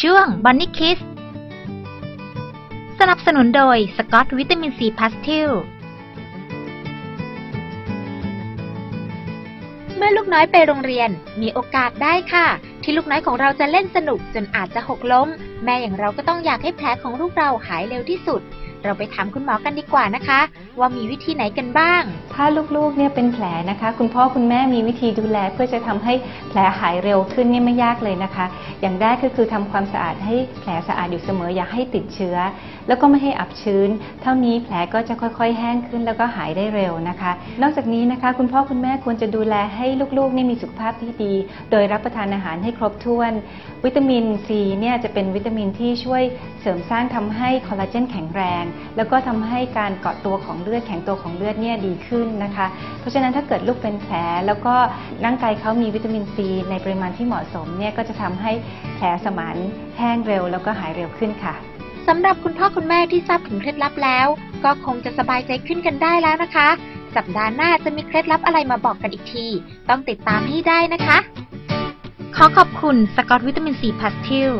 ช่วงบันนี่คิส สนับสนุนโดยสกอตวิตามินซีพาสทิล เมื่อลูกน้อยไปโรงเรียนมีโอกาสได้ค่ะ ที่ลูกน้อยของเราจะเล่นสนุกจนอาจจะหกล้ม แม่อย่างเราก็ต้องอยากให้แผลของลูกเราหายเร็วที่สุด เราไปถามคุณหมอกันดีกว่านะคะ ว่ามีวิธีไหนกันบ้าง ถ้าลูกๆเนี่ยเป็นแผลนะคะ คุณพ่อคุณแม่มีวิธีดูแล เพื่อจะทำให้แผลหายเร็วขึ้นเนี่ยไม่ยากเลยนะคะ อย่างแรกก็คือทำความสะอาดให้แผลสะอาดอยู่เสมออย่าให้ติดเชื้อ แล้วก็ไม่ให้อับชื้น เท่านี้แผลก็จะค่อย ๆ แห้งขึ้นแล้วก็หายได้เร็วนะคะ นอกจากนี้นะคะคุณพ่อคุณแม่ควรจะดูแลให้ลูกๆนี่มีสุขภาพที่ดี โดยรับประทานอาหารให้ครบถ้วน วิตามินซีเนี่ยจะเป็นวิตามินที่ช่วยเสริมสร้างทำให้คอลลาเจนแข็งแรง แล้วก็ทำให้การเกาะตัวของเลือดแข็งตัวของเลือดเนี่ยดีขึ้นนะคะ เพราะฉะนั้นถ้าเกิดลูกเป็นแผลแล้วก็ร่างกายเขามีวิตามินซีในปริมาณที่เหมาะสมเนี่ยก็จะทำให้แผลสมานแห้งเร็วแล้วก็หายเร็วขึ้นค่ะสำหรับคุณพ่อคุณแม่ที่ทราบถึงเคล็ดลับแล้ว ก็คงจะสบายใจขึ้นกันได้แล้วนะคะ สัปดาห์หน้าจะมีเคล็ดลับอะไรมาบอกกันอีกที ต้องติดตามให้ได้นะคะ ขอขอบคุณสกอตวิตามินซีพาสทิล